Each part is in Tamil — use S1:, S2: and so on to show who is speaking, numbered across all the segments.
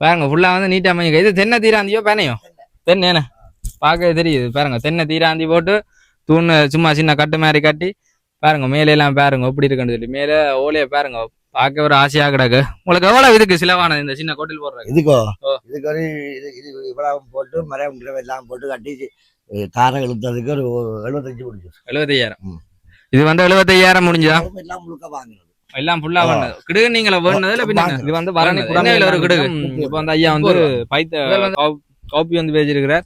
S1: பாருங்க ஃபுல்லா வந்து நீட்டா அமைங்க இது தென்னை தீராந்தியோ பேனையோ? தென்னை. பார்க்க தெரியுது. பாருங்க தென்னை தீராந்தி போட்டு தூண் சும்மா சின்ன கட்டு மாதிரி கட்டி பாருங்க மேலே எல்லாம் பாருங்க எப்படி இருக்குன்னு சொல்லி. மேலே ஓலையை பாருங்க பார்க்க ஒரு ஆசையா கிடக்கு. உங்களுக்கு எவ்வளவு இதுக்கு சிலவானது இந்த சின்ன கோட்டில் போடுறாங்க
S2: இதுக்கோ. இதுக்கு ஒரு இது இது இவ்வளவு போட்டு மரம் எல்லாம் போட்டு கட்டி தாரை இழுத்ததுக்கு ஒரு எழுபத்தஞ்சு முடிஞ்சு
S1: எழுபத்தையாயிரம். இது வந்து எழுபத்தையாயிரம் முடிஞ்சா
S2: எல்லாம் முழுக்க வாங்கினது.
S1: எல்லாம் ஃபுல்லா
S2: ஆ.
S1: பண்ணது கிடுகு நீங்கள வேணுனது இல்ல பின்ன. இது வந்து வரணி
S2: வாங்க.
S1: குடமையில ஒரு கிடுகு. இப்போ வந்து ஐயா வந்து பைத்த காப்பி வந்து பேசிருக்கிறார்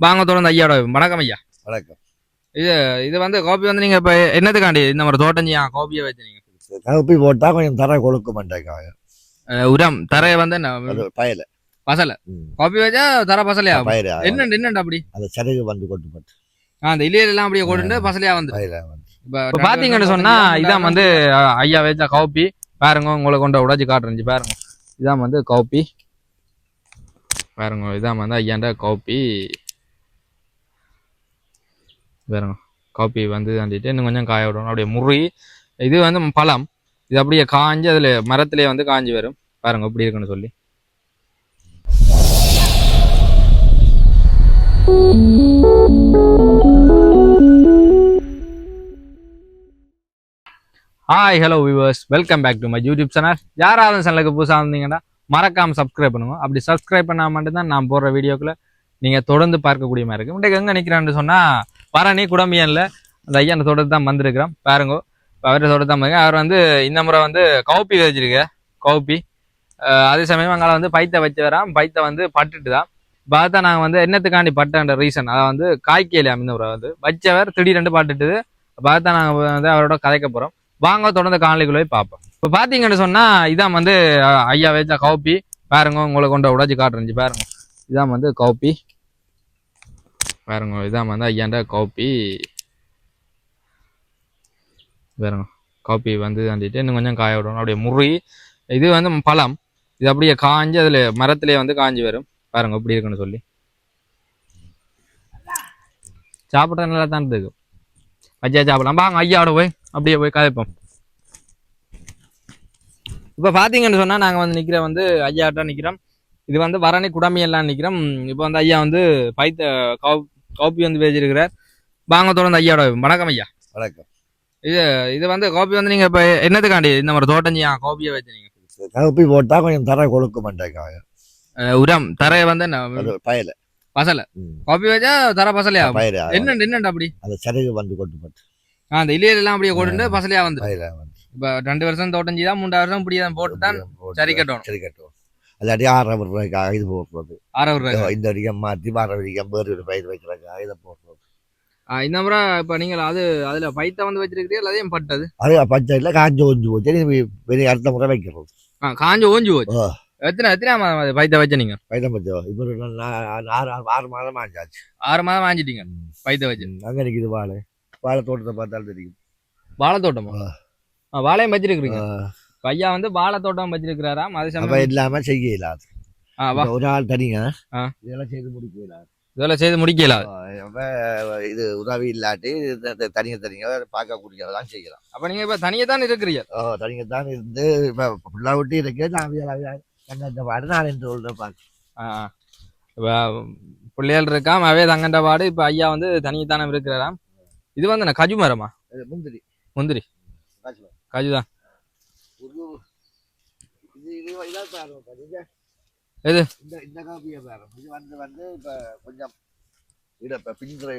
S1: வாங்க தொடர்ந்து ஐயாவோட வணக்கம் ஐயா.
S2: வணக்கம்.
S1: இது வந்து காப்பி வந்து நீங்க இப்ப என்னதுக்காண்டி இந்த மாதிரி தோட்டஞ்சியா காப்பியை வச்சு நீங்க
S2: கவுப்பி போட்டா கொஞ்சம் தரை கொழுக்க மாட்டேங்காங்க
S1: அஹ் உரம் தரைய வந்து
S2: பயல.
S1: பசல. காப்பி வச்சா தர பசலையா? என்ன என்னண்டு அப்படி?
S2: அந்த சருகு வந்து கொட்டுப்பட்டு
S1: ஆ, அந்த இலையில எல்லாம் அப்படியே கொண்டு பசலையா வந்து. இப்ப பாத்தீங்கன்னு சொன்னா இதான் வந்து ஐயா வச்ச காப்பி பாருங்க உங்களை கொண்டு உடைச்சு காட்டுறேன் பாருங்க. இதான் வந்து காப்பி பாருங்க இதான் வந்து ஐயாண்ட காப்பி பாருங்க காப்பி வந்து தாண்டிட்டு இன்னும் கொஞ்சம் காய விடணும். அப்படியே முறி இது வந்து பழம். இது அப்படியே காஞ்சு அதுல மரத்திலே வந்து காஞ்சி வரும். பாருங்க எப்படி இருக்குன்னு சொல்லி. Hi hello viewers welcome back to my YouTube channel யாராவது சேனலுக்கு புதுசாக இருந்தீங்கன்னா மறக்காம சப்ஸ்கிரைப் பண்ணுங்க. அப்படி சப்ஸ்கிரைப் பண்ணா மட்டும்தான் நான் போடுற வீடியோக்குள்ளே நீங்கள் தொடர்ந்து பார்க்கக்கூடிய மாதிரி இருக்கும் இன்றைக்கு எங்கே நிற்கிறான்னு சொன்னால் பரணி குடம்பியன்ல அந்த ஐயா அந்த தோட்டத்தை தான் வந்திருக்கிறோம் பாருங்க இப்போ அவரை தோட்டத்தை தான் பாருங்க அவர் வந்து இந்த முறை வந்து கவுப்பி வச்சிருக்க கவுப்பி. அதே சமயம் அங்கே வந்து பைத்தை வச்சு வரான் பைத்தை வந்து பட்டுட்டு தான் பார்த்தா நாங்கள் வந்து என்னத்துக்காண்டி பட்டன்ற ரீசன் அதை வந்து காய்க்கலையாம் இந்த முறை வந்து வச்சவர் திடீரெண்டு பட்டுட்டுது. பார்த்தா நாங்கள் வந்து அவரோட கதைக்க போகிறோம் வாங்க தொடர்ந்து காணொலிக்குள்ளே பார்ப்போம். இப்போ பார்த்தீங்கன்னு சொன்னால் இதான் வந்து ஐயா வச்ச கவுப்பி. பாருங்க உங்களை கொண்டு உடச்சி காட்டுறஞ்சி பாருங்க. இதான் வந்து கவுப்பி. பாருங்க இதான் வந்து ஐயாண்ட கவுப்பி. பாருங்க காப்பி வந்து தாண்டிட்டு இன்னும் கொஞ்சம் காய விடணும். அப்படியே முறி இது வந்து பழம். இது அப்படியே காஞ்சி அதில் மரத்துலேயே வந்து காஞ்சி வரும். பாருங்க எப்படி இருக்குன்னு சொல்லி. சாப்பிட்ற நல்லா தான் இருக்கு பச்சையா சாப்பிடலாம். பாங்க ஐயாவோட போய். அப்படியே போய் கதைப்போம். இப்போ பார்த்தீங்கன்னு சொன்னால் நாங்கள் வந்து நிற்கிற வந்து ஐயாட்ட நிற்கிறோம் இது வந்து வரணி குடமையெல்லாம் நிற்கிறோம் இப்போ வந்து ஐயா வந்து பைத்த காப்பி வந்து பேசியிருக்கிறார். வாங்க தொடர்ந்து ஐயாவோட வணக்கம் ஐயா.
S2: வணக்கம்.
S1: இது வந்து காப்பி வந்து நீங்கள் இப்போ என்னதுக்காண்டி இந்த மாதிரி தோட்டஞ்சியா காப்பியை வச்சு நீங்கள்
S2: கவுப்பி போட்டா கொஞ்சம் தரை கொழுக்க மாட்டேங்காங்க
S1: உரம் தரைய வந்து என்ன?
S2: பயல.
S1: பசல. காப்பி வச்சா தர பசலையா? என்னண்டு என்னண்டு அப்படி?
S2: அந்த சருகு வந்து கொட்டுப்பட்டு.
S1: ஆ, அந்த இலையில எல்லாம் அப்படியே கொண்டு பசலையா வந்து. இப்ப ரெண்டு வருஷம் தோட்டஞ்சி தான் மூன்று வருஷம் இப்படி தான் போட்டு தான் சரி கட்டணும்.
S2: சரி கட்டுவோம் அல்லாட்டி ஆறாம் ரூபாய்க்காக இது போடுறது.
S1: ஆறாவது ரூபாய்
S2: இந்த வரைக்கும் மாற்றி வார வரைக்கும் வேறு ஒரு பயிர் வைக்கிறதுக்காக இதை போடுறது.
S1: இந்த முறை இப்ப நீங்கள் அது அதுல பைத்த வந்து வச்சிருக்கிறீங்க அதையும் பட்டது?
S2: அது பச்சையில் காஞ்சு ஒஞ்சு போச்சு. பெரிய அடுத்த முறை வைக்கிறது.
S1: ஆ, காஞ்சு ஓஞ்சி போச்சு. எத்தனை எத்தனை மாதம் பைத்த வச்ச நீங்க?
S2: பைத்தம் பச்சம் இப்போ ஆறு ஆறு மாதம் ஆச்சாச்சு
S1: ஆறு மாதம் வாங்கிட்டீங்க பைத்த வச்சு.
S2: அங்கே நிற்கிது வாழை. வாழை தோட்டத்தை பார்த்தாலும் தெரியும்.
S1: வாழை தோட்டமா வாழையும் வச்சிருக்கிறீங்க ஐயா வந்து வாழை தோட்டம் வச்சிருக்கிறாராம் அது சமயம்
S2: இல்லாம செய்ய இல்லாது ஒரு ஆள் தனிங்க. இதெல்லாம் செய்து முடிக்க இல்லாது
S1: இதெல்லாம் செய்து முடிக்கல
S2: இது உதவி இல்லாட்டி இது த- தனியா தனியா பார்க்கக்கூடியதான் செய்யலாம்.
S1: அப்ப நீங்க இப்ப தனியா தான் இருக்கிறீங்க?
S2: ஓ தனியா தான் இருந்து இப்ப ஃபுல்லாக விட்டு இருக்கே நான் கண்ட பாடு நான் என்று சொல்ற பார்க்க
S1: ஆ. இப்ப பிள்ளைகள் இருக்காம் அவே தங்கண்ட பாடு இப்ப ஐயா வந்து தனியத்தானம் இருக்கிறாராம்? இது வந்து கஜு மரமா
S2: முந்திரி
S1: முந்திரி. கஜு தான்
S2: இது இது.
S1: எது?
S2: இந்த இந்த காப்பியை இது வந்து வந்து இப்ப கொஞ்சம் இட இப்ப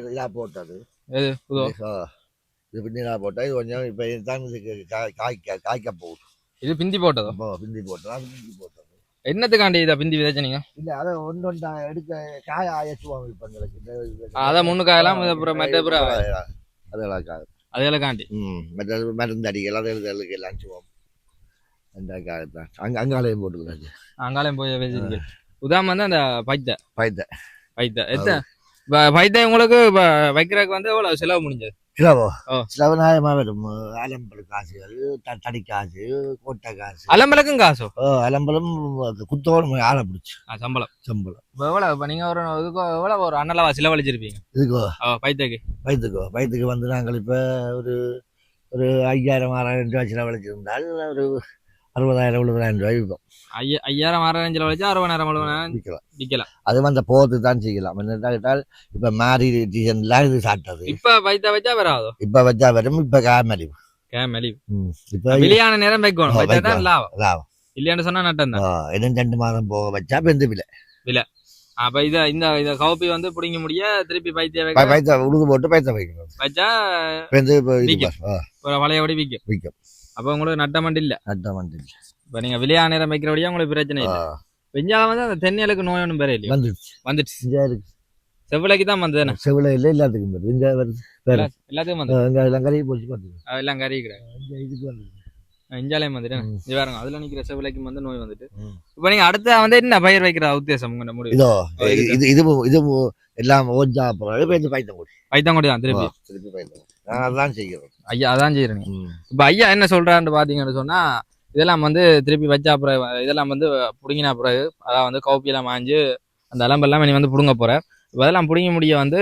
S2: இதா போட்டது
S1: எது இதோ.
S2: ஆ. இது பின்னிரா போட்டா இது கொஞ்சம் இப்ப காய்- காய்க்க காய்க்க போகுது
S1: இது பிந்தி போட்டதோ
S2: பிந்தி போட்டா அது பிந்தி போட்டது
S1: என்னத்துக்காண்டி இதை பிந்தி விதைச்ச நீங்க
S2: இல்ல அதை ஒன்று ஒன்றா எடுக்க காய ஆயச்சுவாங்க இப்ப எங்களுக்கு இது-
S1: அதான் முன்னுக்காயெல்லாம் இது அப்புறம் மற்ற அப்புறம்
S2: அதெல்லாம் காய்.
S1: அதெல்லாம் காண்டி.
S2: ம் மற்ற மருந்து அடிகள் அது எழுதலுக்கு எல்லாம் சுவோம் அந்த காயத்தான் அங்க அங்காலையும் போட்டுக்கிறாங்க
S1: அங்காலையும் போய் வச்சிருக்கீங்க உதாரணம் வந்து அந்த பைத்த.
S2: பயத்த
S1: பைத்த. எத்த இப்ப பைத்த உங்களுக்கு இப்ப வைக்கிறதுக்கு வந்து எவ்வளவு செலவு முடிஞ்சது?
S2: சிலவோ
S1: ஓ.
S2: சிலவு நியாயமா வரும் அலம்பல் காசுகள் த- தடி காசு கோட்டை காசு.
S1: அலம்பலுக்கும் காசோ?
S2: ஓ, அலம்பலும் குத்தோடு ஆளை பிடிச்சி.
S1: சம்பளம்.
S2: சம்பளம்.
S1: இப்ப எவ்வளவு? இப்ப நீங்க ஒரு இதுக்கு எவ்வளவு? ஒரு அண்ணலவா செலவழிச்சிருப்பீங்க?
S2: இதுக்கோ?
S1: பைத்தக்கு
S2: வயிற்றுக்கோ வயிற்றுக்கு வந்து நாங்கள் இப்போ ஒரு ஒரு ஐயாயிரம் ஆறாயிரம் ரூபாய் செலவழிச்சிருந்தால் ஒரு அறுபதாயிரம் எழுபதாயிரம் ரூபாய் விற்போம்
S1: ஐயா ஐயாயிரம் ஆறாயிரம் செலவு வச்சா அறுபதாயிரம் எழுபதாயிரம்
S2: விற்கலாம்
S1: விற்கலாம்
S2: அது வந்து போத்து தான் செய்யலாம். என்ன கேட்டால் இப்போ மாறி டிசைன்லாம் இது சாப்பிட்டது
S1: இப்ப வைத்தா வச்சா வராதோ?
S2: இப்போ வச்சா வரும் இப்போ காமலி
S1: கேமலி
S2: இப்போ
S1: வெளியான நேரம் வைக்கணும். வைத்தா. லாபம்.
S2: லாபம்.
S1: இல்லையான்னு சொன்னா நட்டம் தான்.
S2: இன்னும் ரெண்டு மாதம் போக வச்சா பெந்து விலை.
S1: அப்ப இத இந்த இத கவுப்பி வந்து பிடிங்க முடிய திருப்பி பைத்திய வைக்க
S2: பைத்த உழுது போட்டு பைத்த வைக்கணும்.
S1: வச்சா
S2: பெந்து
S1: ஒரு வளையபடி விற்கும்
S2: விக்கும்.
S1: அப்ப உங்களுக்கு நட்டமண்டு இல்ல.
S2: நட்டம் வந்து
S1: இப்ப நீங்க வெளியான நேரம் வைக்கிறபடியா உங்களுக்கு பிரச்சனை இல்லை. வெஞ்சால வந்து அந்த தென்னையலுக்கு நோய் ஒன்றும் பெற இல்லையா?
S2: வந்துடுச்சு
S1: வந்துடுச்சு
S2: இருக்கு.
S1: செவ்விலைக்கு தான் வந்தது
S2: இல்லை எல்லாத்துக்கும் வருது இங்கே வருது வேற.
S1: எல்லாத்துக்கும் வந்து
S2: இங்கே எல்லாம் கறி போச்சு பார்த்துக்கோ
S1: எல்லாம் கறி கிடையாது
S2: இதுக்கு வருது
S1: இஞ்சாலையும் வந்துட்டு. இது பாருங்க அதுல நிக்கிற செவ்விலைக்கு வந்து நோய் வந்துட்டு. இப்ப நீங்க அடுத்த வந்து என்ன பயிர் வைக்கிற உத்தேசம் உங்க முடிவு?
S2: இதோ. இது இது இது எல்லாம் ஓஞ்சா அப்புறம் பெந்து பைத்தம் போட்டு
S1: பைத்தம் தான் திருப்பி.
S2: திருப்பி பைத்தம் நான் அதான் செய்கிறேன்.
S1: ஐயா அதான் செய்யறீங்க. இப்ப ஐயா என்ன சொல்றான்னு பாத்தீங்கன்னு சொன்னா இதெல்லாம் வந்து திருப்பி வச்சா அப்புறம் இதெல்லாம் வந்து புடுங்கின பிறகு அதான் வந்து கவுப்பியெல்லாம் மாஞ்சு அந்த அலம்பெல்லாம் நீ வந்து புடுங்க போற. இப்ப அதெல்லாம் புடுங்க முடிய வந்து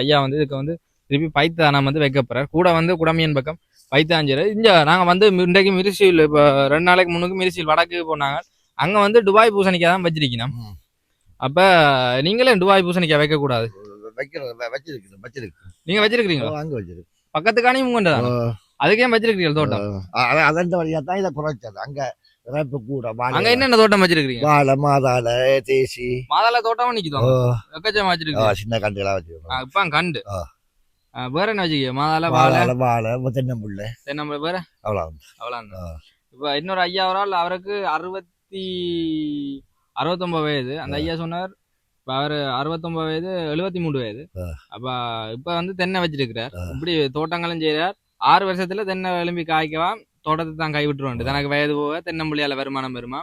S1: ஐயா வந்து இதுக்கு வந்து திருப்பி பைத்தானம் வந்து வைக்க போறார். கூட வந்து குடமியன் பக்கம் பைத்தாஞ்சரு இங்க நாங்க வந்து இன்றைக்கு மிரிசியில் இப்ப ரெண்டு நாளைக்கு முன்னுக்கு மிரிசியில் வடக்கு போனாங்க. அங்க வந்து துபாய் பூசணிக்காய் தான் வச்சிருக்கணும். அப்ப நீங்களே துபாய் பூசணிக்காய் வைக்க கூடாது.
S2: வைக்கிறது வச்சிருக்கு வச்சிருக்கு
S1: நீங்க வச்சிருக்கீங்களா
S2: அங்க வச்சிருக்கு
S1: பக்கத்துக்கானே உங்கண்டதான் அதுக்கே வச்சிருக்கீங்க தோட்டம்?
S2: அதன் வழியா தான் இதை குறைச்சது. அங்க இறப்பு கூட
S1: அங்க என்னென்ன தோட்டம் வச்சிருக்கீங்க
S2: வாழை மாதாளை தேசி.
S1: மாதாள தோட்டமும் நிக்குதோம் எக்கச்சமா
S2: ஆ,
S1: வச்சிருக்கு
S2: சின்ன கண்டுகளா வச்சிருக்கோம்.
S1: இப்ப கண்டு. வேற என்ன வச்சுக்க மாதாள வாழை?
S2: வாழை தென்னம்புள்ள.
S1: தென்னம்பழம் வேற?
S2: அவ்வளோ
S1: அவ்வளவு
S2: ஆ.
S1: இப்ப இன்னொரு ஐயா ஒரு ஆள் அவருக்கு அறுபத்தி அறுபத்தொன்பது வயது. அந்த ஐயா சொன்னார் இப்ப அவரு அறுபத்தொன்பது வயது எழுபத்தி மூணு வயது. அப்ப இப்ப வந்து தென்னை வச்சிருக்கிறார். இப்படி தோட்டங்களும் செய்யறார் ஆறு வருஷத்துல தென்னை எழும்பி காய்க்கவாம் தோட்டத்தை தான் கை விட்டுருவாண்டு தனக்கு வயது போக தென்னம்புள்ளியால வருமானம் வருமா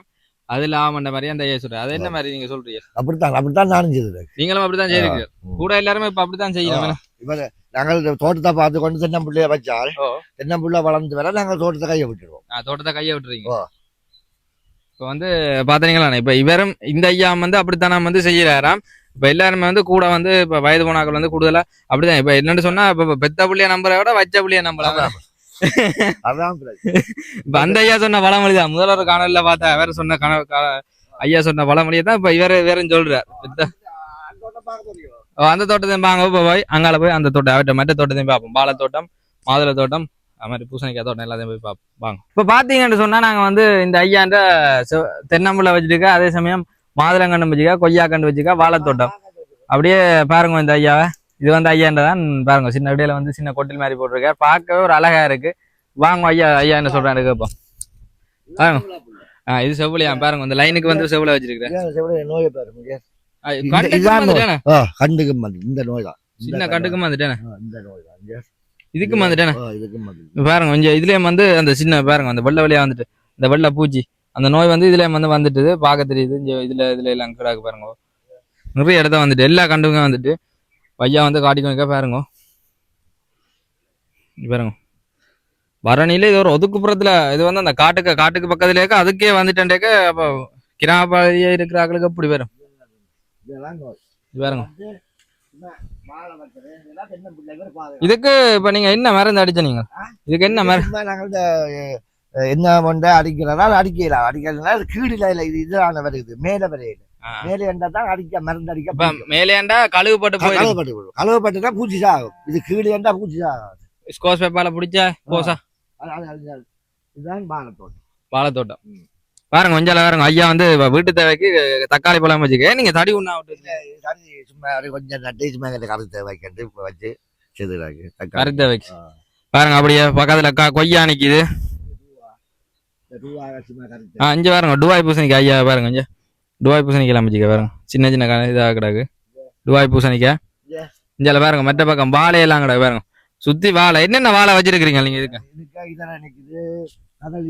S1: அது லாபம்ன்ற மாதிரி அந்த ஐயா சொல்றாரு. அது என்ன மாதிரி நீங்க சொல்றீங்க?
S2: அப்படித்தான் அப்படித்தான் நானும் செய்தது
S1: நீங்களும் அப்படித்தான்
S2: ம்.
S1: கூட எல்லாருமே இப்ப அப்படித்தான் செய்யணும்
S2: இப்ப நாங்கள் தோட்டத்தை பார்த்து கொண்டு தென்னம்புள்ளைய வச்சால். தென்னம்புள்ள வளர்ந்து வர நாங்கள் தோட்டத்தை கையை விட்டுருவோம்.
S1: தோட்டத்தை கைய விட்டுறீங்க. இப்ப வந்து பாத்தீங்களா இப்ப இவரும் இந்த ஐயா வந்து அப்படித்தானே வந்து செய்யறாராம் இப்ப எல்லாருமே வந்து கூட வந்து இப்ப வயது போனாக்கள் வந்து கூடுதலா அப்படிதான். இப்ப என்னன்னு சொன்னா இப்ப பெத்த புள்ளிய நம்பரை விட வச்ச புள்ளிய நம்பலாம்
S2: அதான்.
S1: இப்ப அந்த ஐயா சொன்ன பழமொழி தான் முதல்வர் காணொலியில பார்த்தா வேற சொன்ன கண ஐயா சொன்ன பழமொழியை தான் இப்ப இவர வேற சொல்றார். பெத்த ஓ, அந்த தோட்டத்தையும் பாங்க போய் அங்கால போய் அந்த தோட்டம் அவர்கிட்ட மற்ற தோட்டத்தையும் பார்ப்போம். பாலை தோட்டம் மாதுளை தோட்டம் அது மாதிரி பூசணிக்காய் தோட்டம் எல்லாத்தையும் போய் பார்ப்போம் வாங்க இப்ப பாத்தீங்கன்னு சொன்னா நாங்க வந்து இந்த ஐயாண்ட செவ்- தென்னம்புள்ள வச்சுருக்க அதே சமயம் மாதுளங்கண்டு வச்சுக்க கொய்யாக்கண்டு வச்சுக்க வாழைத்தோட்டம். அப்படியே பாருங்க இந்த ஐயாவை. இது வந்து ஐயாண்ட தான் பாருங்க சின்ன விடையில வந்து சின்ன கொட்டில் மாதிரி போட்டிருக்காரு. பார்க்கவே ஒரு அழகா இருக்கு. வாங்க ஐயா ஐயா என்ன சொல்றாரு கேட்போம். பாருங்க ஆ இது செவ்வளியா பாருங்க இந்த லைனுக்கு வந்து செவ்வளை வச்சிருக்கிறேன்
S2: நோயை பாருங்க
S1: கண்டுக்கு
S2: கண்டுக்கு இந்த நோய் தான்.
S1: சின்ன
S2: கண்டு-
S1: கண்டுக்கும் வந்துட்டேனே?
S2: இந்த நோய் தான் இங்க.
S1: இதுக்கு வந்துட்டேனே
S2: ஆ, இதுக்கு மது
S1: பாருங்க கொஞ்சம் இதுலயும் வந்து அந்த சின்ன பாருங்க அந்த வெள்ளை வழியா வந்துட்டு இந்த வெள்ளை பூச்சி அந்த நோய் வந்து இதுலயும் வந்து வந்துட்டுது பார்க்க தெரியுது இங்க இதுல இதுல எல்லாம் கிடாக்கு பாருங்க. நிறைய இடத்த வந்துட்டு எல்லா கண்டுங்க வந்துட்டு பையா வந்து காட்டி வைக்க பாருங்க. பாருங்க. வரணியில இது ஒரு ஒதுக்குப்புறத்துல இது வந்து அந்த காட்டுக்கு காட்டுக்கு பக்கத்துல இருக்க அதுக்கே வந்துட்டேன்டேக்க அப்ப கிராம பகுதியே இருக்கிற ஆட்களுக்கு அப்படி வரும். பாருங்க. இதுக்கு இப்ப நீங்க என்ன மருந்து அடிச்ச நீங்க? இதுக்கு என்ன மருந்து
S2: நாங்கள் இந்த என்ன பண்ண அடிக்கிறதா அடிக்கலாம் அடிக்கிறதுனால கீழில இல்லை. இது இதான வருது. மேல வரையில
S1: ஆ.
S2: மேலே இருந்தா தான் அடிக்க மருந்து அடிக்க
S1: இப்ப மேலேண்டா கழுகு போட்டு போயிருக்கு
S2: கலவைப்பட்டு விடும் கலவைப்பட்டுனா பூச்சி சாகும். இது கீழே இருந்தா பூச்சி சாகும்
S1: ஸ்கோஸ் பேப்பால பிடிச்சா கோசா
S2: இதுதான் பாலத்தோட்டம்.
S1: வாழைத்தோட்டம்
S2: ம்.
S1: பாருங்க கொஞ்சம் பாருங்க. ஐயா வந்து வீட்டு தேவைக்கு தக்காளி பழம் வச்சுக்க. நீங்க தடி ஒண்ணா விட்டு
S2: சும்மா கொஞ்சம் நட்டு சும்மா வைக்கிறது இப்போ வச்சு தக்காளி.
S1: கறி தேவைக்கு. பாருங்க அப்படியே பக்கத்துல க- கொய்யா நிக்குது. ஆ இங்க பாருங்க டுவாய் பூசணிக்காய். ஐயா பாருங்க இங்க. டுவாய் பூசணிக்காய் அமைச்சிக்க பாருங்க. சின்ன சின்ன க- இதா கிடக்கு. டுவாய் பூசணிக்காய்.
S2: Yeah.
S1: இஞ்சால பாருங்க மற்ற பக்கம் வாழையெல்லாம் கிடக்கு பாருங்க. சுத்தி வாழை. என்னென்ன வாழை வச்சிருக்கீங்க நீங்க இதுக்கு?
S2: நிக்குது.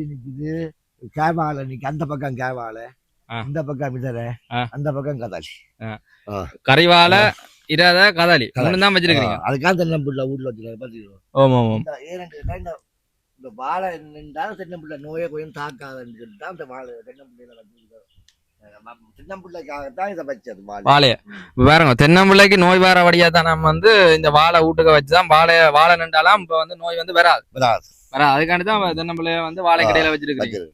S2: நிக்குது. கேவாலை நிக்கு அந்த பக்கம் கேவாலை. இந்த பக்கம் இதர
S1: ஆ.
S2: அந்த பக்கம் கதாலி.
S1: கறி வாழை இராத. மூணு தான் வச்சிருக்கீங்க
S2: அதுக்காக தென்னம்பிள்ளை வீட்டுல வச்சுருக்காங்க பாத்தீங்களா?
S1: ஓம் ஓம் ஓம்
S2: இந்த வாழை நின்றாலும் தென்னம்பிள்ளை நோயை கொஞ்சம் தாக்காதுன்னு சொல்லிட்டு தான் இந்த வாழை தென்னம்பிள்ளையில வச்சிருக்கோம்
S1: பாருங்க தென்னம்பிள்ளைக்கு நோய் வர வழியா தான் நம்ம வந்து இந்த வாழை வீட்டுக்கு வச்சுதான் வாழை வாழை நின்றாலாம் இப்ப வந்து நோய் வந்து வராது.
S2: வராது.
S1: வராது. அதுக்காண்டி தான் தென்னம்பிள்ளைய வந்து வாழை கடையில வச்சிருக்கீங்க
S2: வச்சிருக்கு.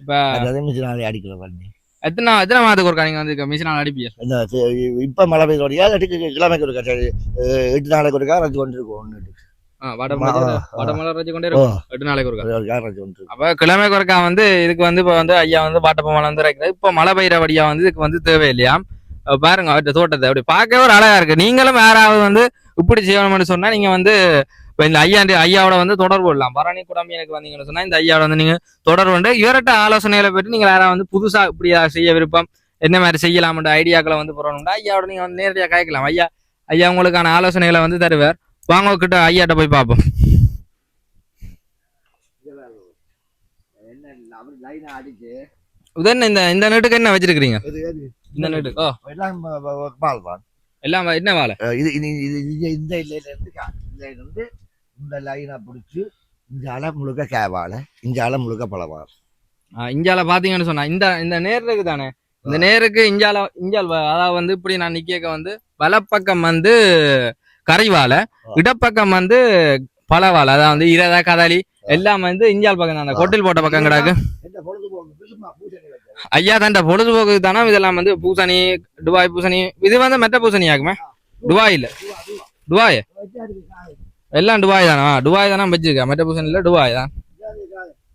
S1: இப்ப
S2: அதே மிஷினாலே அடிக்கல பண்ணி
S1: எத்தனை எத்தனை மாதத்துக்கு ஒருக்கா வந்து மிஷினால் அடிப்பீங்க?
S2: இந்த இப்ப மழை பெய்யுது ஏழு எட்டுக்கு கிழமைக்கு இருக்கா சரி எட்டு நாளைக்கு ஒருக்கா ரச்சு கொண்டு இருக்கும். ஒன்று
S1: நாளைக்கு ஒருக்கா? வந்து இதுக்கு வந்து இப்ப வந்து ஐயா வந்து பாட்டப்ப மலை வந்து இறக்குறாரு. இப்ப மழை பெய்யற வழியா வந்து இதுக்கு வந்து தேவையில்லையா? பாருங்க அவர்கிட்ட தோட்டத்தை. அப்படி பார்க்கவே ஒரு அழகா இருக்கு. நீங்களும் யாராவது வந்து இப்படி செய்யணும்னு சொன்னா நீங்க வந்து இப்ப இந்த ஐயா ஐயாவோட வந்து தொடர்பு கொள்ளலாம் பரணி குடம்பு எனக்கு வந்தீங்கன்னு சொன்னா இந்த ஐயாவோட வந்து நீங்க தொடர்பு கொண்டு இவர்கிட்ட ஆலோசனைகளை பெற்று நீங்க யாராவது வந்து புதுசா இப்படி செய்ய விருப்பம்? என்ன மாதிரி செய்யலாம்ன்ற ஐடியாக்களை வந்து போறோம்னா ஐயாவோட நீங்க வந்து நேரடியாக கேட்கலாம். ஐயா ஐயா உங்களுக்கான ஆலோசனைகளை வந்து தருவார். வாங்க கிட்ட ஐயாட்ட போய் பார்ப்போம். உதன் இந்த இந்த நெட்டுக்கு என்ன வச்சிருக்கீங்க? இந்த ஓ.
S2: எல்லாம்
S1: எல்லாம் என்ன வாழை?
S2: இது இந்த இருந்து இந்த லைனை பிடிச்சி இந்த அலை முழுக்க கேவாழை இந்த அலை முழுக்க பழவாழை
S1: ஆ, இஞ்சால பாத்தீங்கன்னு சொன்னா இந்த இந்த நேர் இருக்கு தானே? இந்த நேருக்கு இஞ்சால இஞ்சால் அதாவது வந்து இப்படி நான் நிக்க வந்து வலப்பக்கம் வந்து கரைவாழை
S2: ஆ.
S1: இடப்பக்கம் வந்து பழவாழை அதாவது வந்து இரத கதளி எல்லாம் வந்து இஞ்சால் பக்கம் தான். கொட்டில் போட்ட பக்கம் கிடாக்கு. ஐயா தண்ட பொழுதுபோக்கு தானே இதெல்லாம் வந்து பூசணி டுபாய் பூசணி இது வந்து மெட்ட பூசணி ஆகுமே டுபாய் இல்ல
S2: துவா,
S1: எல்லாம் டுபாய் தானா? டுபாய் தானே வச்சிருக்கா? மெட்ட பூசன் இல்லை டுபாய் தான்.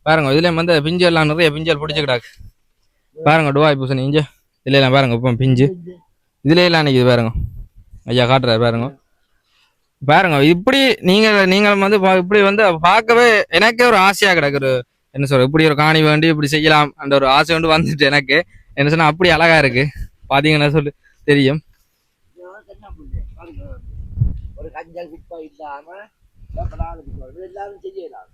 S1: பாருங்க இதுல வந்து பிஞ்சு எல்லாம் நிறைய பிஞ்சல் பிடிச்சிக்கிடாக்கு பாருங்க டுபாய் பூசணி இஞ்சு இதுல எல்லாம் பாருங்க இப்போ பிஞ்சு. இதுல எல்லாம் நிக்குது பாருங்க. ஐயா காட்டுறாரு பாருங்க. பாருங்க இப்படி நீங்க நீங்கள் வந்து பா- இப்படி வந்து பார்க்கவே எனக்கே ஒரு ஆசையா கிடக்கு ஒரு என்ன சொல்ற இப்படி ஒரு காணி வேண்டி இப்படி செய்யலாம் அந்த ஒரு ஆசை வந்து வந்துட்டு எனக்கு. என்ன சொன்னா அப்படி அழகா இருக்கு. பாத்தீங்கன்னா சொல்லு தெரியும்
S2: இதெல்லாம் தென்னம்பிள்ளை. பாருங்க. ஒரு கஞ்சல் குப்பை இல்லாம எல்லாரும் செய்யலாம்.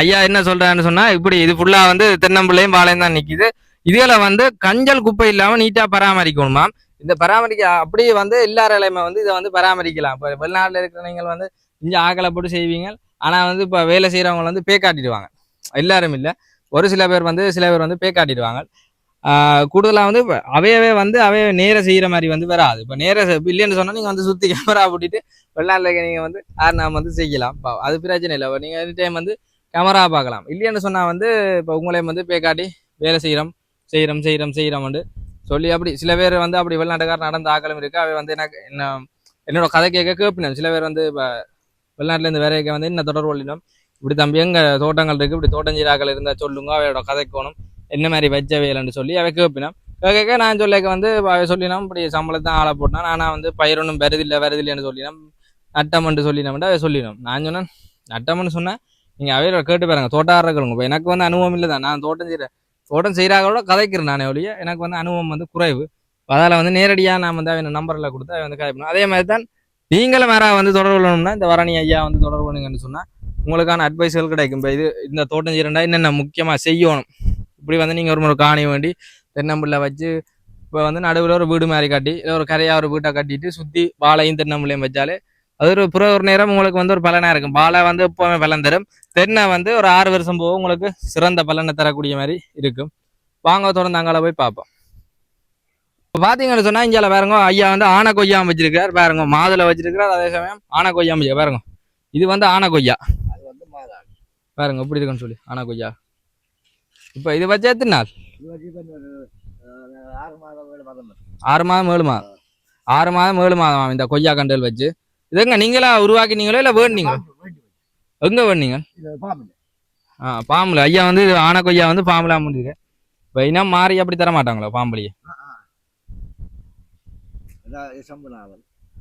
S1: ஐயா என்ன சொல்றான்னு சொன்னா இப்படி இது ஃபுல்லா வந்து தென்னம்பிள்ளையும் பாளையம் தான் நிக்குது. இதுல வந்து கஞ்சல் குப்பை இல்லாம நீட்டா பராமரிக்கணுமா இந்த பராமரிக்க அப்படியே வந்து எல்லாராலையுமே வந்து இதை வந்து பராமரிக்கலாம். இப்போ வெளிநாட்டுல இருக்கிற நீங்கள் வந்து இங்க ஆக்களை போட்டு செய்வீங்க. ஆனா வந்து இப்ப வேலை செய்யறவங்க வந்து பே காட்டிடுவாங்க எல்லாரும் இல்ல. ஒரு சில பேர் வந்து சில பேர் வந்து பே காட்டிடுவாங்க கூடுதலாக வந்து அவையவே வந்து அவைய நேர செய்கிற மாதிரி வந்து வராது. இப்போ நேர இல்லைன்னு சொன்னால் நீங்கள் வந்து சுற்றி கேமரா போட்டுட்டு வெளிநாட்டுல இருக்க வந்து யார் நாம் வந்து செய்யலாம். இப்போ அது பிரச்சனை இல்லை. நீங்கள் எனி டைம் வந்து கேமரா பார்க்கலாம். இல்லைன்னு சொன்னால் வந்து இப்போ உங்களையும் வந்து பே காட்டி வேலை செய்கிறோம் செய்கிறோம் செய்கிறோம் செய்கிறோம்னு சொல்லி அப்படி சில பேர் வந்து அப்படி வெளிநாட்டுக்காரர் நடந்த ஆக்களும் இருக்குது அவை வந்து எனக்கு என்ன என்னோட கதை கேட்க கேட்பினேன் சில பேர் வந்து இப்போ வெளிநாட்டிலேருந்து வேற வந்து என்ன தொடர்பு கொள்ளினோம்? இப்படி தம்பி எங்கள் தோட்டங்கள் இருக்குது இப்படி தோட்டம் செய்கிறாக்கள் இருந்தால் சொல்லுங்க அவையோட கதைக்கணும் என்ன மாதிரி வச்ச வேலைன்னு சொல்லி அவை கேட்பினோம் கேட்க நான் சொல்லக்க வந்து அவை சொல்லினோம் இப்படி சம்பளத்தான் ஆளை போட்டான். ஆனால் வந்து பயிரொன்றும் வருதில்லை வருதில்லைன்னு சொல்லினோம் நட்டம்ன்ட்டு சொல்லினோம்ட்டு அவை சொல்லினோம் நான் சொன்னேன் நட்டம்னு சொன்னேன். நீங்கள் அவையோட கேட்டு பாருங்க தோட்டாரர்களுங்க இப்போ எனக்கு வந்து அனுபவம் இல்லை தான் நான் தோட்டம் செய்கிறேன் தோட்டம் செய்கிறாங்களோட கதைக்கிறேன் நானே ஒழிய. எனக்கு வந்து அனுபவம் வந்து குறைவு. அதால் வந்து நேரடியாக நான் வந்து அவன் நம்பரில் கொடுத்து அவன் வந்து கதைப்பணும் அதே மாதிரி தான் நீங்களும் வேற வந்து தொடர்பு கொள்ளணும்னா இந்த வரணி ஐயா வந்து தொடர்பு பண்ணுங்கன்னு சொன்னால் உங்களுக்கான அட்வைஸ்கள் கிடைக்கும். இப்போ இது இந்த தோட்டம் செய்யறா என்னென்ன முக்கியமாக செய்யணும்? இப்படி வந்து நீங்கள் ஒரு முறை காணி வேண்டி தென்னம்பிள்ளை வச்சு இப்போ வந்து நடுவில் ஒரு வீடு மாதிரி கட்டி இல்லை ஒரு கரையாக ஒரு வீட்டை கட்டிட்டு சுற்றி வாழையும் தென்னம்பிள்ளையும் வச்சாலே அது ஒரு புற ஒரு நேரம் உங்களுக்கு வந்து ஒரு பலனாக இருக்கும். வாழை வந்து எப்போவுமே பலன் தரும். தென்னை வந்து ஒரு ஆறு வருஷம் போக உங்களுக்கு சிறந்த பலனை தரக்கூடிய மாதிரி இருக்கும். வாங்க தொடர்ந்து அங்கால போய் பார்ப்போம். இப்போ பார்த்தீங்கன்னு சொன்னா இங்கே பாருங்க ஐயா வந்து ஆனை கொய்யாம வச்சிருக்கார் பாருங்க. மாதுளை வச்சிருக்கிறார் அதே சமயம் ஆனை கொய்யாம வச்சிருக்கார். பாருங்க. இது வந்து ஆனை கொய்யா.
S2: அது வந்து மாறாது
S1: பாருங்க எப்படி இருக்குன்னு சொல்லி. ஆனை கொய்யா. இப்போ இது வச்சு எத்தனை நாள்?
S2: ஆறு மாதம் ஏழு மாதம்.
S1: ஆறு மாதம் ஏழு மாதம். இந்த கொய்யா கண்டல் வச்சு. இதுங்க நீங்களா உருவாக்கினீங்களோ இல்லை
S2: வச்சு.
S1: எங்க வேணுனீங்க. ஆ பாம்புல. ஐயா வந்து ஆனை கொய்யா வந்து பாம்புல அமுந்துருக்கு. இப்போ இனம் மாறி அப்படி தர மாட்டாங்களா பாம்புலையே?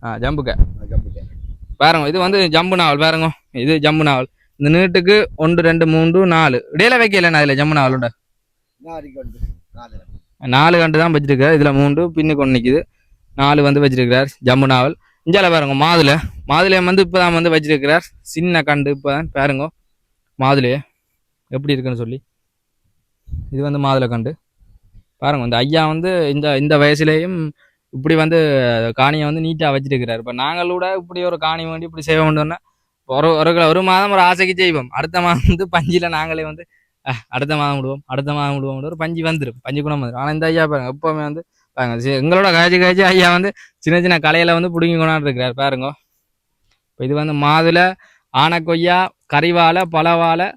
S1: ஆ ஜம்புக்கு. பாருங்க இது வந்து ஜம்பு நாவல் பாருங்க. இது ஜம்பு நாவல். இந்த நீட்டுக்கு ஒன்று ரெண்டு மூன்று நாலு. இடையில வைக்கல உண்டு
S2: நாளைக்கு வந்து நாலு
S1: கண்டு. தான் வச்சிருக்காரு. இதுல மூன்று பின்னுக்கு ஒன்று நிக்குது. நாலு வந்து வச்சிருக்கிறார். ஜம்பு நாவல் இஞ்சால பாருங்க மாதுளை. மாதுளை வந்து இப்பதான் வந்து வச்சிருக்கிறார். சின்ன கண்டு இப்பதான். பாருங்க. மாதுளைய. எப்படி இருக்குன்னு சொல்லி. இது வந்து மாதுளை கண்டு. பாருங்க இந்த ஐயா வந்து இந்த இந்த வயசுலேயும் இப்படி வந்து காணியை வந்து நீட்டாக வச்சிருக்கிறார். இப்போ நாங்களோட இப்படி ஒரு காணி வேண்டி இப்படி செய்ய வேண்டும்னா ஒரு ஒரு ஒரு மாதம் ஒரு ஆசைக்கு செய்வோம் அடுத்த மாதம் வந்து பஞ்சில் நாங்களே வந்து அடுத்த மாதம் விடுவோம் அடுத்த மாதம் விடுவோம் ஒரு பஞ்சு வந்துடும் பஞ்சு குணம் வந்துடும் ஆனால் இந்த ஐயா பாருங்க எப்போவுமே வந்து பாருங்க எங்களோட காய்ச்சி காய்ச்சி ஐயா வந்து சின்ன சின்ன கலையில வந்து பிடுங்கி கொண்டாந்து இருக்கிறார் பாருங்க. இப்போ இது வந்து மாதுளை ஆனைக்கொய்யா கறிவாழை பழவாழை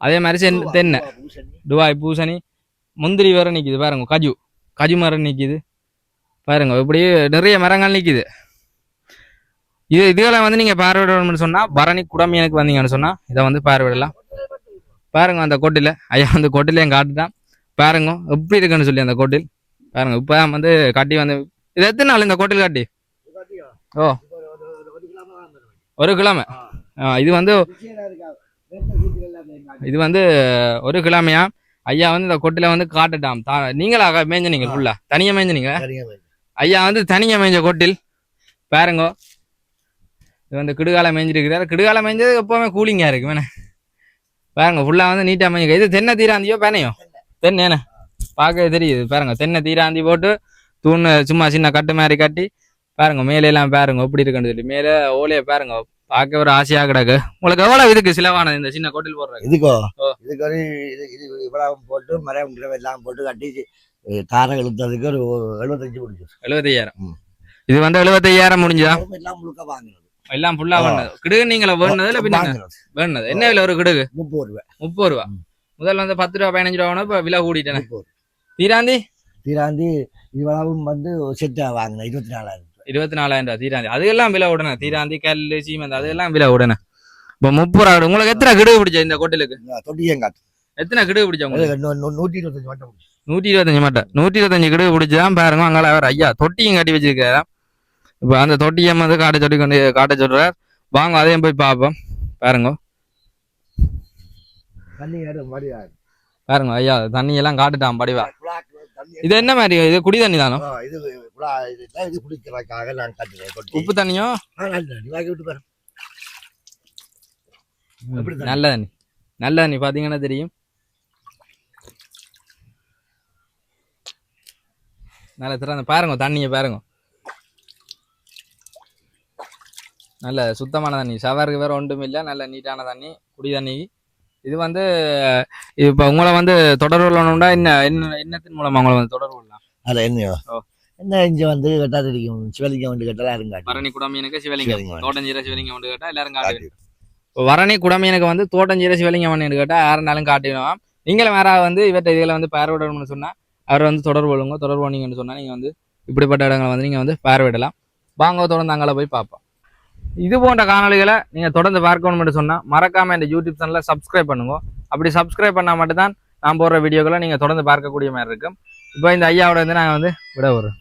S1: அதே மாதிரி சென் தென்னை. துபாய் பூசணி. முந்திரி வேற நிக்குது பாருங்க கஜு. கஜு மரம் நிக்குது. பாருங்க இப்படி நிறைய மரங்கள் நிக்குது. இது இதுகளை வந்து நீங்க பார்வையிடணும்னு சொன்னா பரணி குடமியனுக்கு வந்தீங்கன்னு சொன்னா இதை வந்து பார்வையிடலாம் பாருங்க அந்த கோட்டில. ஐயா வந்து கோட்டிலையும் காட்டுதான் பாருங்க எப்படி இருக்குன்னு சொல்லி அந்த கோட்டில். பாருங்க இப்பதான் வந்து கட்டி வந்து இது எத்தனை நாள் இந்த கோட்டில் கட்டி? ஓ. ஒரு கிழமை. இது வந்து இது வந்து ஒரு கிழமையா? ஐயா வந்து இந்த கொட்டில வந்து காட்டுட்டாம். தா நீங்களா மேய்ஞ்சனீங்க ஃபுல்லா தனியா மேய்ஞ்சனீங்க ஐயா வந்து தனியா மேய்ஞ்ச கொட்டில். பாருங்க இது வந்து கிடுகால மேய்ஞ்சிருக்கிறாரு கிடுகால மேய்ஞ்சது எப்பவுமே கூலிங்கா இருக்கு வேணே பாருங்க ஃபுல்லா வந்து நீட்டா மேய்ஞ்சிக்க இது தென்னை தீராந்தியோ பேனையோ? தென்னை என்ன? பார்க்கவே தெரியுது. பாருங்க தென்னை தீராந்தி போட்டு தூண் சும்மா சின்ன கட்டு மாதிரி கட்டி பாருங்க மேலே எல்லாம் பாருங்க எப்படி இருக்குன்னு சொல்லி. மேலே ஓலையை பாருங்க பார்க்க ஒரு ஆசையா கிடக்கு. உங்களுக்கு எவ்வளவு இதுக்கு செலவானது இந்த சின்ன கொட்டில் போடுறது
S2: இதுக்கோ. இதுக்கு ஒரு இது இது இவ்வளவு போட்டு மரம் எல்லாம் போட்டு கட்டி அஹ், தாரை இழுத்ததுக்கு ஒரு எழுபத்தஞ்சு பிடிச்சி
S1: எழுபத்தையாயிரம். இது வந்து எழுபத்தையாயிரம் முடிஞ்சா
S2: எல்லாம் முழுக்க வாங்கினது.
S1: எல்லாம் ஃபுல்லா. பண்ணது கிடுகு நீங்களா வேணுனதுல பின்ன வேணுனது. என்ன விலை ஒரு கிடுகு?
S2: முப்பது ரூபாய்
S1: முப்பது ரூபா. முதல்ல வந்து பத்து ரூபா பதினஞ்சு ரூபா இப்ப விலை கூட்டிட்டேன்
S2: முப்பது
S1: தீராந்தி?
S2: தீராந்தி இவ்வளவும் வந்து செட்டா வாங்கினேன். இருபத்தி நாலாயிரம் ரூபாய்.
S1: இருபத்தி நாலாயிரம் ரூபா தீராந்தி. அதுக்கெல்லாம் விலை உடனே. தீராந்தி கல் சீமந்த் அதெல்லாம் விலை உடனே. இப்போ முப்பது ரூபா. உங்களுக்கு எத்தனை கிடுகு பிடிச்ச இந்த கொட்டிலுக்கு?
S2: இந்த தொட்டியும் காட்டு
S1: எத்தனை கிடுகு பிடிச்ச உங்களுக்கு?
S2: நூற்றி இருபத்தஞ்சு மட்டும்
S1: நூற்றி இருபத்தஞ்சு மட்டும். நூற்றி இருபத்தஞ்சு கிடுகு பிடிச்சதான் பாருங்க. அங்கால அவர் ஐயா தொட்டியும் கட்டி வச்சிருக்காரு இப்போ அந்த தொட்டியை வந்து காட்ட சொல்லி கொண்டு காட்ட சொல்றார். வாங்க அதையும் போய் பார்ப்போம். பாருங்க. பாருங்க ஐயா தண்ணி எல்லாம் காட்டுட்டான் படிவா. இது என்ன மாதிரி இது குடி தண்ணி தானோ? உப்பு தண்ணியோ?
S2: நல்ல தண்ணி.
S1: நல்ல தண்ணி பாத்தீங்கன்னா தெரியும். நல்ல திறந்த பாருங்க தண்ணியை பாருங்க. நல்ல சுத்தமான தண்ணி. ஷவருக்கு வேற ஒன்றும் இல்லை. நல்ல நீட்டான தண்ணி குடி தண்ணி. இது வந்து இப்போ உங்களை வந்து தொடர்பு கொள்ளணும்னா என்ன என்ன என்னத்தின் மூலமா உங்களை வந்து தொடர்பு கொள்ளலாம்?
S2: அதில் என்னையோ. என்ன இங்க வந்து கேட்டா தெரியும் சிவலிங்கம் வந்து கேட்டாலும் யாரும் காட்டு
S1: பரணி குடமீனுக்கு சிவலிங்கம். தோட்டஞ்சீர சிவலிங்கம் வந்து கேட்டா எல்லாரும் காட்டுவீங்க இப்போ வரணி குடமீனுக்கு வந்து தோட்டஞ்சீர சிவலிங்கம் வந்து கேட்டா யாருனாலும் காட்டிடுவான் நீங்களும் வேற வந்து இவற்றை இதில் வந்து பார்வையிடணும்னு சொன்னா அவர் வந்து தொடர்பு கொள்ளுங்க. தொடர்பு பண்ணீங்கன்னு சொன்னா நீங்க வந்து இப்படிப்பட்ட இடங்களை வந்து நீங்க வந்து பார்வையிடலாம் வாங்க தொடர்ந்து அங்கே போய் பார்ப்போம். இது போன்ற காணொளிகளை நீங்க தொடர்ந்து பார்க்கணும்னு சொன்னா மறக்காம இந்த யூடியூப் சேனலில் சப்ஸ்கிரைப் பண்ணுங்க. அப்படி சப்ஸ்கிரைப் பண்ணா மட்டும்தான் நான் போடுற வீடியோக்களை நீங்க தொடர்ந்து பார்க்கக்கூடிய மாதிரி இருக்கும். இப்போ இந்த ஐயாவோட வந்து நாங்கள் வந்து விட வரும்